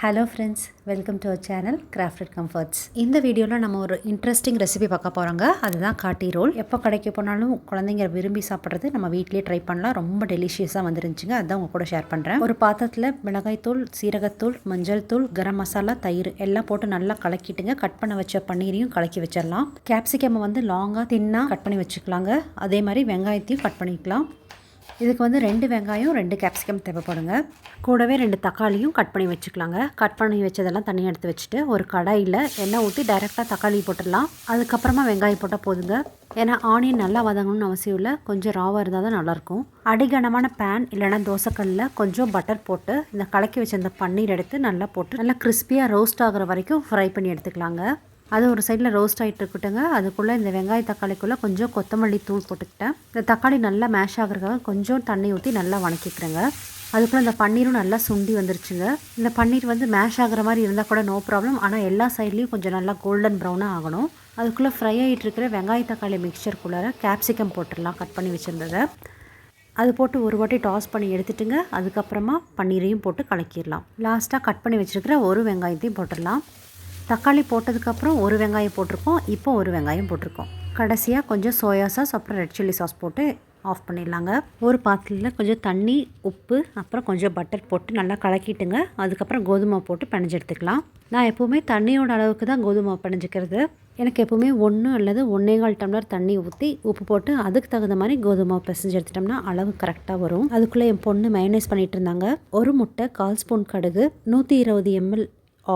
Hello friends welcome to our channel crafted comforts இந்த வீடியோவில் நம்ம ஒரு இன்ட்ரெஸ்டிங் ரெசிபி பார்க்க போகிறோங்க அதுதான் காட்டி ரோல். எப்போ கடைக்கு போனாலும் குழந்தைங்க விரும்பி சாப்பிட்றது நம்ம வீட்லேயே ட்ரை பண்ணலாம். ரொம்ப டெலிஷியஸாக வந்துருந்துச்சுங்க. அதுதான் உங்கள் கூட ஷேர் பண்ணுறேன் ஒரு பாத்திரத்தில் மிளகாய்த்தூள் சீரகத்தூள் மஞ்சள் தூள் கரம் மசாலா தயிர் எல்லாம் போட்டு நல்லா கலக்கிட்டுங்க. கட் பண்ண வச்ச பன்னீரையும் கலக்கி வச்சிடலாம் கேப்சிகம் வந்து லாங்காக தின்னாக கட் பண்ணி வச்சுக்கலாங்க. அதே மாதிரி வெங்காயத்தையும் கட் பண்ணிக்கலாம். இதுக்கு வந்து ரெண்டு வெங்காயம் ரெண்டு கேப்சிகம் தேவைப்படுங்க. கூடவே ரெண்டு தக்காளியும் கட் பண்ணி வச்சுக்கலாங்க. கட் பண்ணி வச்சதெல்லாம் தனியாக எடுத்து வச்சுட்டு ஒரு கடாயில் எண்ணெய் ஊற்றி டைரெக்டாக தக்காளி போட்டுடலாம். அதுக்கப்புறமா வெங்காயம் போட்டால் போதுங்க. ஏன்னா ஆனியன் நல்லா வதங்கணும்னு அவசியம் இல்லை. கொஞ்சம் ராவாக இருந்தால் தான் நல்லாயிருக்கும். அடிகனமான பேன் இல்லைனா தோசைக்கல்லில் கொஞ்சம் பட்டர் போட்டு இந்த கலக்கி வச்ச அந்த பன்னீர் எடுத்து நல்லா போட்டு நல்லா கிறிஸ்பியாக ரோஸ்ட் ஆகிற வரைக்கும் ஃப்ரை பண்ணி எடுத்துக்கலாங்க. அது ஒரு சைடில் ரோஸ்ட் ஆகிட்டு இருக்கட்டுங்க அதுக்குள்ளே இந்த வெங்காய தக்காளிக்குள்ளே கொஞ்சம் கொத்தமல்லி தூள் போட்டுக்கிட்டேன். இந்த தக்காளி நல்லா மேஷ் ஆகுறதுக்காக கொஞ்சம் தண்ணி ஊற்றி நல்லா வணக்கிக்கிறேங்க. அதுக்குள்ளே இந்த பன்னீரும் நல்லா சுண்டி வந்துருச்சுங்க. இந்த பன்னீர் வந்து மேஷ் ஆகிற மாதிரி இருந்தால் கூட நோ ப்ராப்ளம் ஆனால் எல்லா சைட்லேயும் கொஞ்சம் நல்லா கோல்டன் ப்ரௌனாக ஆகணும். அதுக்குள்ளே ஃப்ரை ஆகிட்டு இருக்கிற வெங்காய தக்காளி மிக்சருக்குள்ளார கேப்சிகம் போட்டுடலாம் கட் பண்ணி வச்சுருந்ததை. அது போட்டு ஒரு வாட்டி டாஸ் பண்ணி எடுத்துட்டுங்க. அதுக்கப்புறமா பன்னீரையும் போட்டு கலக்கிடலாம். லாஸ்ட்டாக கட் பண்ணி வச்சுருக்கிற ஒரு வெங்காயத்தையும் போட்டுடலாம். தக்காளி போட்டதுக்கப்புறம் ஒரு வெங்காயம் போட்டிருக்கோம் இப்போ ஒரு வெங்காயம் போட்டிருக்கோம். கடைசியாக கொஞ்சம் சோயா சாஸ் அப்புறம் ரெட் சில்லி சாஸ் போட்டு ஆஃப் பண்ணிடலாங்க. ஒரு பாத்திரத்தில் கொஞ்சம் தண்ணி உப்பு அப்புறம் கொஞ்சம் பட்டர் போட்டு நல்லா கலக்கிட்டுங்க. அதுக்கப்புறம் கோதுமை போட்டு பிணைஞ்சு எடுத்துக்கலாம். நான் எப்போவுமே தண்ணியோட அளவுக்கு தான் கோதுமை பிணைஞ்சிக்கிறது. எனக்கு எப்போவுமே ஒன்று அல்லது ஒன்றேகால் டம்ளர் தண்ணி ஊற்றி உப்பு போட்டு அதுக்கு தகுந்த மாதிரி கோதுமை பிசைஞ்சு எடுத்துட்டோம்னா அளவு கரெக்டாக வரும். அதுக்குள்ளே என் பொண்ணு மைனஸ் பண்ணிகிட்டு இருந்தாங்க. ஒரு முட்டை கால் ஸ்பூன் கடுகு நூற்றி இருபது எம்எல்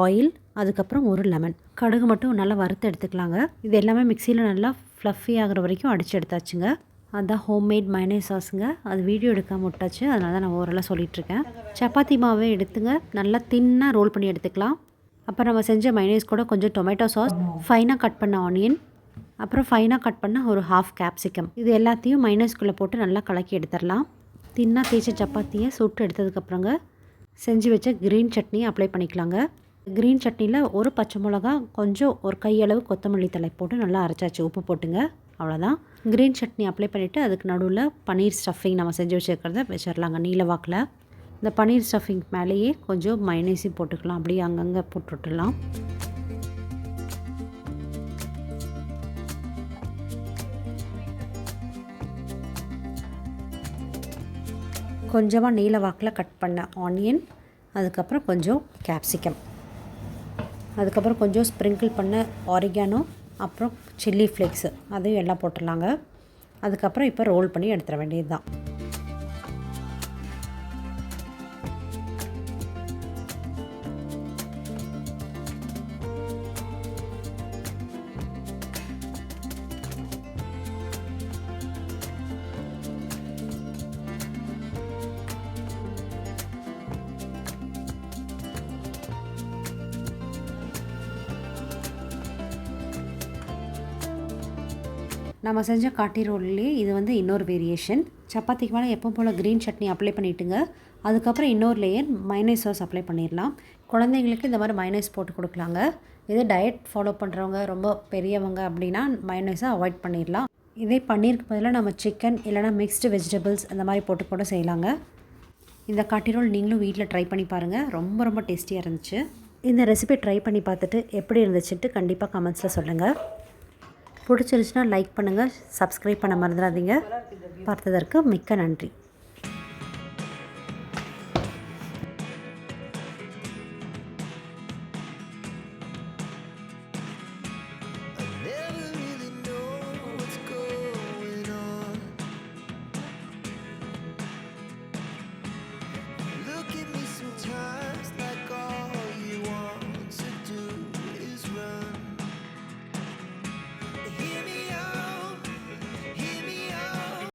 ஆயில் அதுக்கப்புறம் ஒரு லெமன். கடுகு மட்டும் நல்லா வறுத்து எடுத்துக்கலாங்க. இது எல்லாமே மிக்சியில் நல்லா ஃப்ளஃபி ஆகிற வரைக்கும் அடித்து எடுத்தாச்சுங்க. அதுதான் ஹோம்மேட் மைனஸ் சாஸுங்க அது வீடியோ எடுக்காமல் விட்டாச்சு. அதனால தான் நான் ஓரளவு சொல்லிகிட்ருக்கேன் சப்பாத்தி மாவே எடுத்துங்க. நல்லா தின்னாக ரோல் பண்ணி எடுத்துக்கலாம். அப்புறம் நம்ம செஞ்ச மைனேஸ் கூட கொஞ்சம் டொமேட்டோ சாஸ் ஃபைனாக கட் பண்ண ஆனியன் அப்புறம் ஃபைனாக கட் பண்ண ஒரு ஹாஃப் கேப்சிகம் இது எல்லாத்தையும் மைனஸ்குள்ளே போட்டு நல்லா கலக்கி எடுத்துடலாம். தின்னாக தேய்ச்ச சப்பாத்தியை சுட்டு எடுத்ததுக்கப்புறங்க செஞ்சு வச்ச க்ரீன் சட்னியை அப்ளை பண்ணிக்கலாங்க. க்ரீன் சட்னியில் ஒரு பச்சை மிளகா கொஞ்சம் ஒரு கையளவு கொத்தமல்லி தலை போட்டு நல்லா அரைச்சாச்சு. உப்பு போட்டுங்க. அவ்வளோதான் க்ரீன் சட்னி அப்ளை பண்ணிவிட்டு அதுக்கு நடுவில் பன்னீர் ஸ்டஃபிங் நம்ம செஞ்சு வச்சுருக்கிறத வச்சிடலாங்க நீல வாக்கில். இந்த பன்னீர் ஸ்டஃபிங் மேலேயே கொஞ்சம் மைனஸையும் போட்டுக்கலாம். அப்படியே அங்கங்கே போட்டுவிட்டுலாம் கொஞ்சமாக நீல வாக்கில் கட் பண்ண ஆனியன் அதுக்கப்புறம் கொஞ்சம் கேப்சிகம் அதுக்கப்புறம் கொஞ்சம் ஸ்ப்ரிங்கிள் பண்ண ஆரிகானோ அப்புறம் சில்லி ஃப்ளேக்ஸு அதையும் எல்லாம் போட்டுடலாங்க. அதுக்கப்புறம் இப்போ ரோல் பண்ணி எடுத்துட வேண்டியது தான் நம்ம செஞ்ச காட்டி ரோல்லே இது வந்து இன்னொரு வேரியேஷன் சப்பாத்திக்கு மேலே எப்போ போல் க்ரீன் சட்னி அப்ளை பண்ணிவிட்டுங்க அதுக்கப்புறம் இன்னொரு லேயர் மைனஸ் சாஸ் அப்ளை பண்ணிடலாம். குழந்தைங்களுக்கு இந்த மாதிரி மைனஸ் போட்டு கொடுக்கலாங்க. இதே டயட் ஃபாலோ பண்ணுறவங்க ரொம்ப பெரியவங்க அப்படின்னா மைனஸை அவாய்ட் பண்ணிடலாம். இதே பன்னீருக்கு பதிலாக நம்ம சிக்கன் இல்லைனா மிக்ஸ்டு வெஜிடபிள்ஸ் அந்த மாதிரி போட்டு கூட செய்யலாங்க. இந்த காட்டி ரோல் நீங்களும் வீட்டில் ட்ரை பண்ணி பாருங்கள் ரொம்ப ரொம்ப டேஸ்டியாக இருந்துச்சு. இந்த ரெசிபி ட்ரை பண்ணி பார்த்துட்டு எப்படி இருந்துச்சுன்ட்டு கண்டிப்பாக கமெண்ட்ஸில் சொல்லுங்கள் பிடிச்சிருச்சுன்னா லைக் பண்ணுங்கள் சப்ஸ்கிரைப் பண்ண மறந்துடாதீங்க. பார்த்ததற்கு மிக்க நன்றி.